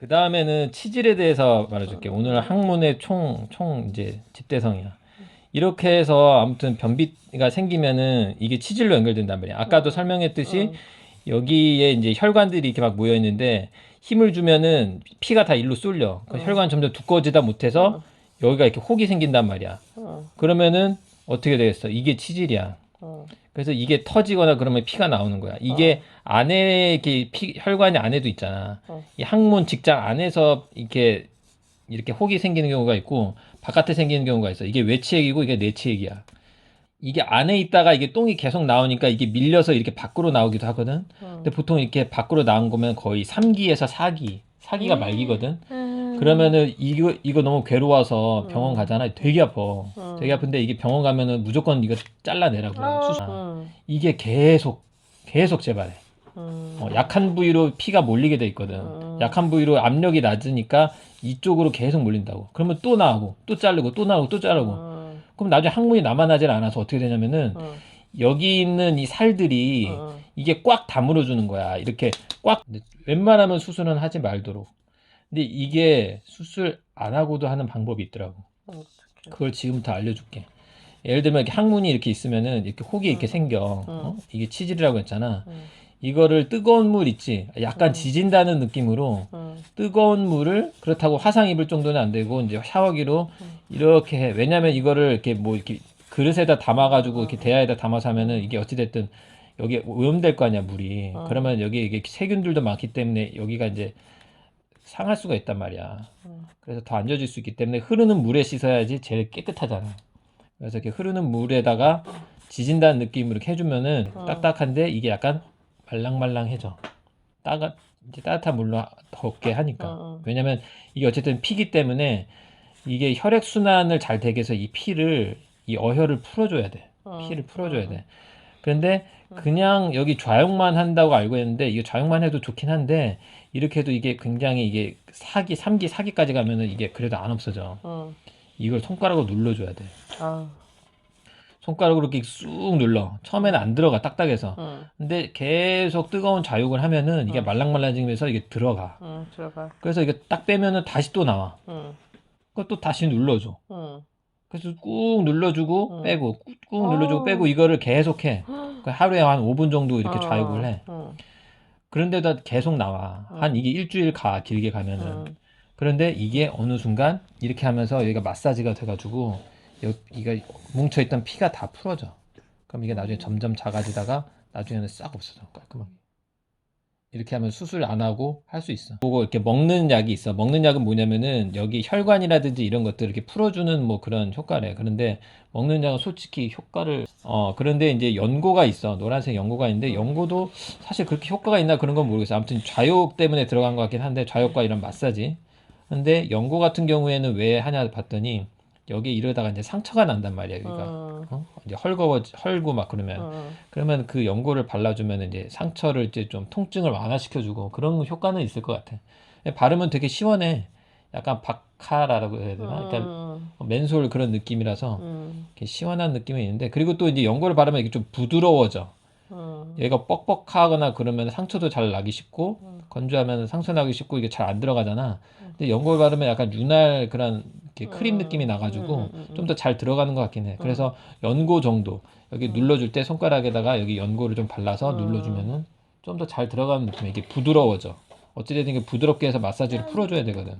그 다음에는 치질에 대해서 말해줄게. 오늘 학문의 총, 총 이제 집대성이야. 이렇게 해서 아무튼 변비가 생기면은 이게 치질로 연결된단 말이야. 아까도 설명했듯이 여기에 이제 혈관들이 이렇게 막 모여 있는데 힘을 주면은 피가 다 일로 쏠려. 그 혈관 점점 두꺼워지다 못해서 여기가 이렇게 혹이 생긴단 말이야. 어, 그러면은 어떻게 되겠어? 이게 치질이야. 어, 그래서 이게 터지거나 그러면 피가 나오는 거야. 이게 안에 이렇게 피, 혈관이 안에도 있잖아. 어. 이 항문 직장 안에서 이렇게 이렇게 혹이 생기는 경우가 있고 바깥에 생기는 경우가 있어. 이게 외치액이고 이게 내치액이야. 이게 안에 있다가 이게 똥이 계속 나오니까 이게 밀려서 이렇게 밖으로 나오기도 하거든. 어. 근데 보통 이렇게 밖으로 나온 거면 거의 3기에서 4기, 4기가 음. 말기거든. 음. 그러면은 이거 이거 너무 괴로워서 병원 가잖아. 되게 아파. 음. 되게 아픈데 이게 병원 가면은 무조건 이거 잘라내라고 그래. 아, 수술. 음, 이게 계속 계속 재발해. 음. 어, 약한 부위로 피가 몰리게 돼 있거든. 음. 약한 부위로 압력이 낮으니까 이쪽으로 계속 몰린다고. 그러면 또 나오고 또 자르고 또 나오고 또 자르고. 음, 그럼 나중에 항문이 남아나질 않아서 어떻게 되냐면은 음, 여기 있는 이 살들이 음. 이게 꽉 다물어 주는 거야. 이렇게 꽉 웬만하면 수술은 하지 말도록. 근데 이게 수술 안 하고도 하는 방법이 있더라고. 어떡해. 그걸 지금부터 알려줄게. 예를 들면 이렇게 항문이 이렇게 있으면은 이렇게 혹이 이렇게 생겨. 어? 이게 치질이라고 했잖아. 음, 이거를 뜨거운 물 있지. 약간 음. 지진다는 느낌으로 음, 뜨거운 물을 그렇다고 화상 입을 정도는 안 되고 이제 샤워기로 음. 이렇게 해. 왜냐면 이거를 이렇게 뭐 이렇게 그릇에다 담아가지고 이렇게 대야에다 담아서 하면은 이게 어찌됐든 여기 오염될 거 아니야 물이. 어. 그러면 여기 이게 세균들도 많기 때문에 여기가 이제 상할 수가 있단 말이야. 음. 그래서 더 안 젖을 수 있기 때문에 흐르는 물에 씻어야지 제일 깨끗하잖아. 그래서 이렇게 흐르는 물에다가 지진다는 느낌으로 이렇게 해주면은 어. 딱딱한데 이게 약간 말랑말랑해져. 따가 이제 따뜻한 물로 덥게 하니까. 어, 어. 왜냐면 이게 어쨌든 피기 때문에 이게 혈액 순환을 잘 되게 해서 이 피를 이 어혈을 풀어줘야 돼. 어, 피를 풀어줘야 어. 돼. 그런데 그냥 여기 좌욕만 한다고 알고 있는데 이게 좌욕만 해도 좋긴 한데 이렇게 해도 이게 굉장히 이게 사기, 3기, 4기까지 가면은 이게 그래도 안 없어져. 음. 이걸 손가락으로 눌러줘야 돼. 아, 손가락으로 이렇게 쑥 눌러. 처음에는 안 들어가, 딱딱해서. 음, 근데 계속 뜨거운 좌욕을 하면은 이게 어. 말랑말랑해지면서 이게 들어가. 음, 들어가. 그래서 이게 딱 빼면은 다시 또 나와. 음, 그것도 다시 눌러줘. 음. 그래서 꾹 눌러주고 음. 빼고 꾹, 꾹 눌러주고 어. 빼고 이거를 계속해. 그 하루에 한 5분 정도 이렇게 어, 좌욕을 해. 음, 그런데다 계속 나와. 음. 한 이게 일주일 가 길게 가면은. 음, 그런데 이게 어느 순간 이렇게 하면서 여기가 마사지가 돼가지고 여기가 뭉쳐있던 피가 다 풀어져. 그럼 이게 나중에 점점 작아지다가 나중에는 싹 없어져 깔끔하게. 이렇게 하면 수술 안 하고 할 수 있어. 그거 이렇게 먹는 약이 있어. 먹는 약은 뭐냐면은 여기 혈관이라든지 이런 것들 이렇게 풀어주는 뭐 그런 효과래. 그런데 먹는 약은 솔직히 효과를 어 그런데 이제 연고가 있어. 노란색 연고가 있는데 연고도 사실 그렇게 효과가 있나 그런 건 모르겠어. 아무튼 좌욕 때문에 들어간 것 같긴 한데 좌욕과 이런 마사지. 근데 연고 같은 경우에는 왜 하냐 봤더니 여기 이러다가 이제 상처가 난단 말이야 여기가. 음, 어? 이제 헐거워 헐고 막 그러면 음, 그러면 그 연고를 발라주면 이제 상처를 이제 좀 통증을 완화시켜주고 그런 효과는 있을 것 같아. 바르면 되게 시원해. 약간 바카라라고 해야 되나? 약간 음, 맨솔 그런 느낌이라서 음, 이렇게 시원한 느낌이 있는데 그리고 또 이제 연고를 바르면 이게 좀 부드러워져. 음, 얘가 뻑뻑하거나 그러면 상처도 잘 나기 쉽고 음. 건조하면 상처 나기 쉽고 이게 잘 안 들어가잖아. 근데 연고를 바르면 약간 윤활 그런 크림 음, 느낌이 나가지고 음, 음, 음. 좀더 잘 들어가는 것 같긴 해. 그래서 연고 정도 여기 눌러줄 때 손가락에다가 여기 연고를 좀 발라서 음. 눌러주면은 좀 더 잘 들어가는 느낌이 이게 부드러워져. 어찌됐든 이게 부드럽게 해서 마사지를 풀어줘야 되거든.